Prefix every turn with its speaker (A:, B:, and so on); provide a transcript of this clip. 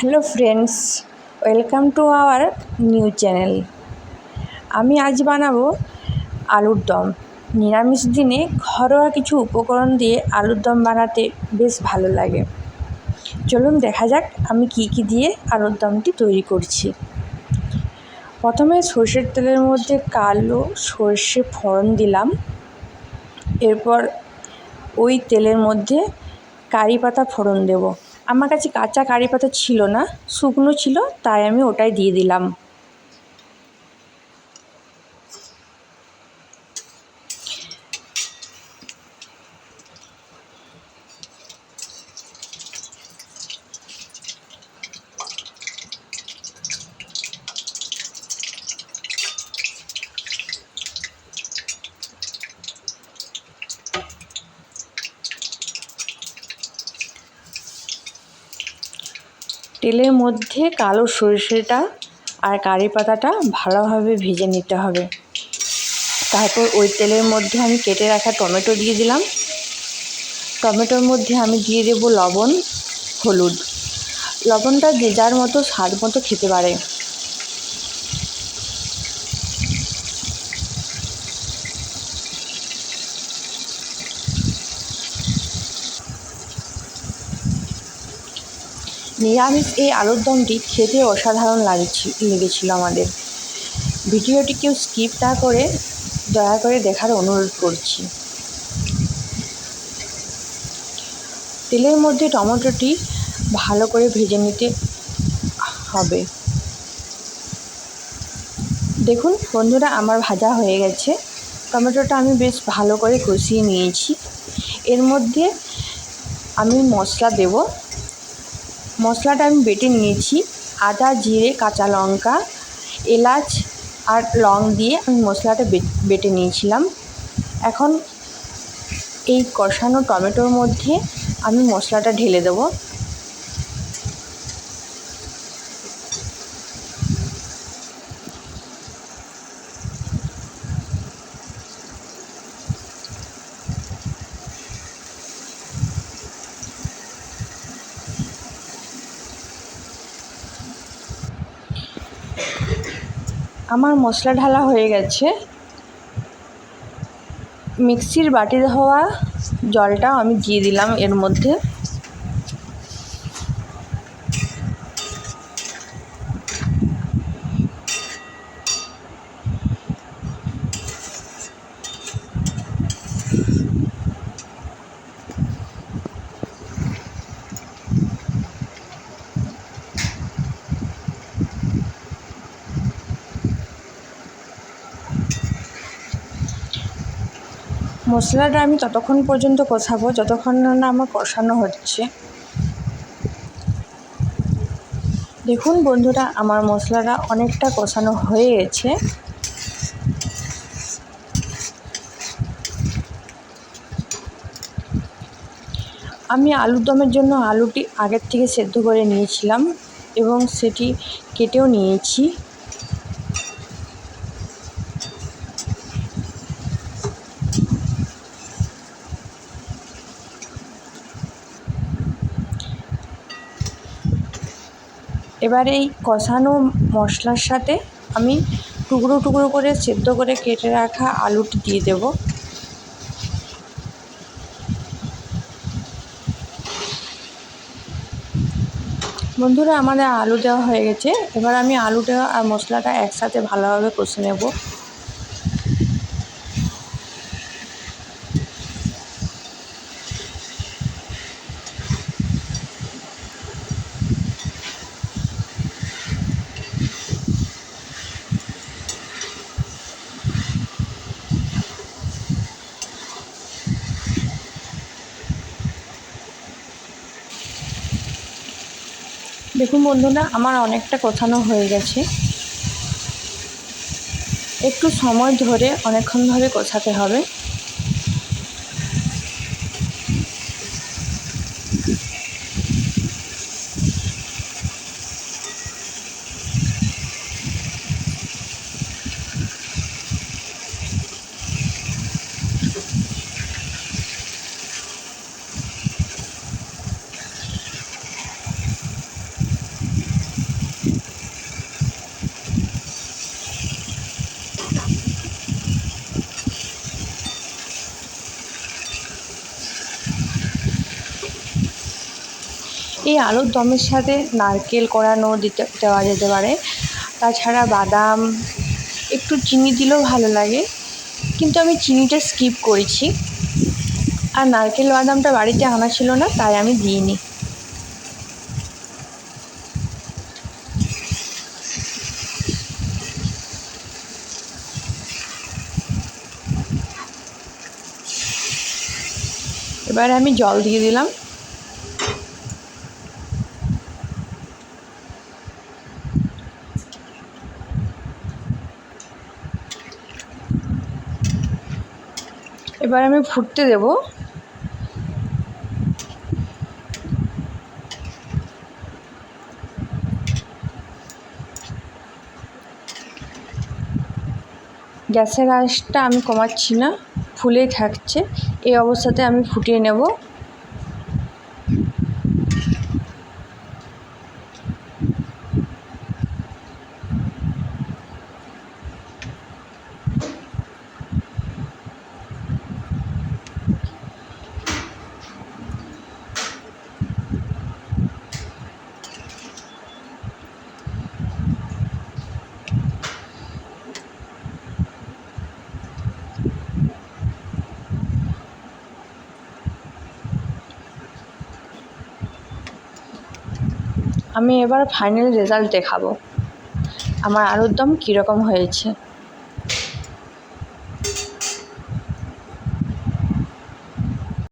A: Hello friends, welcome to our new channel. আমি আজ বানাবো আলুর দম। নিরামিষ দিনে ঘরোয়া কিছু উপকরণ দিয়ে আলুর দম বানাতে বেশ ভালো লাগে। চলুন দেখা যাক আমি কি কি দিয়ে আলুর দমটি তৈরি করছি। প্রথমে সর্ষের তেলের মধ্যে কালো সর্ষে ফোড়ন দিলাম। এরপর ওই তেলের মধ্যে কারি পাতা ফোড়ন দেবো। আমার কাছে কাঁচা কারি পাতা ছিল না শুকনো ছিল তাই আমি ওটাই দিয়ে দিলাম। তেলের মধ্যে কালো সরষেটা আর কারি পাতাটা ভালোভাবে ভেজে নিতে হবে। তারপর ওই তেলের মধ্যে আমি কেটে রাখা টমেটো দিয়ে দিলাম। টমেটোর মধ্যে আমি দিয়ে দেবো লবণ, হলুদ। লবণটা যে যার মতো, স্বাদ মতো খেতে পারে। নিরামিষ এই আলুর দমটি খেতে অসাধারণ লাগছিল লেগেছিলো আমাদের। ভিডিওটি কেউ স্কিপ না করে দয়া করে দেখার অনুরোধ করছি। তেলের মধ্যে টমেটোটি ভালো করে ভেজে নিতে হবে। দেখুন বন্ধুরা, আমার ভাজা হয়ে গেছে। টমেটোটা আমি বেশ ভালো করে কষিয়ে নিয়েছি। এর মধ্যে আমি মশলা দেব। মশলাটা আমি বেটে নিয়েছি। আদা, জিরে, কাঁচা লঙ্কা, এলাচ আর লং দিয়ে আমি মশলাটা বেটে নিয়েছিলাম। এখন এই কষানো টমেটোর মধ্যে আমি মশলাটা ঢেলে দেবো। আমার মশলা ঢালা হয়ে গেছে। মিক্সির বাটি হওয়া জলটা আমি দিয়ে দিলাম এর মধ্যে। মশলাটা আমি ততক্ষণ পর্যন্ত কষাবো, যতক্ষণ না আমার কষানো হচ্ছে। দেখুন বন্ধুরা, আমার মশলাটা অনেকটা কষানো হয়ে গেছে। আমি আলুর দমের জন্য আলুটি আগের থেকে সেদ্ধ করে নিয়েছিলাম এবং সেটি কেটেও নিয়েছি। এবার এই কষানো মশলার সাথে আমি টুকরো টুকরো করে সেদ্ধ করে কেটে রাখা আলুটি দিয়ে দেব। বন্ধুরা, আমাদের আলু দেওয়া হয়ে গেছে। এবার আমি আলুটা আর মশলাটা একসাথে ভালোভাবে কষে নেব। দেখুন বন্ধুরা আমার অনেকটা কোথানো হয়ে গেছে। একটু সময় ধরে অনেকক্ষণ ধরে কোথাতে হবে। এই আলুর দমের সাথে নারকেল কোড়ানো দিতে, দেওয়া যেতে পারে। তাছাড়া বাদাম, একটু চিনি দিলেও ভালো লাগে। কিন্তু আমি চিনিটা স্কিপ করেছি। আর নারকেল বাদামটা বাড়িতে আনা ছিল না, তাই আমি দিইনি। এবার আমি জল দিয়ে দিলাম। এবার আমি ফুটতে দেব। গ্যাসের আঁচটা আমি কমাচ্ছি না, ফুলেই থাকছে। এই অবস্থাতে আমি ফুটিয়ে নেব। আমি এবার ফাইনাল রেজাল্ট দেখাবো। আমার আলুর দম কীরকম হয়েছে?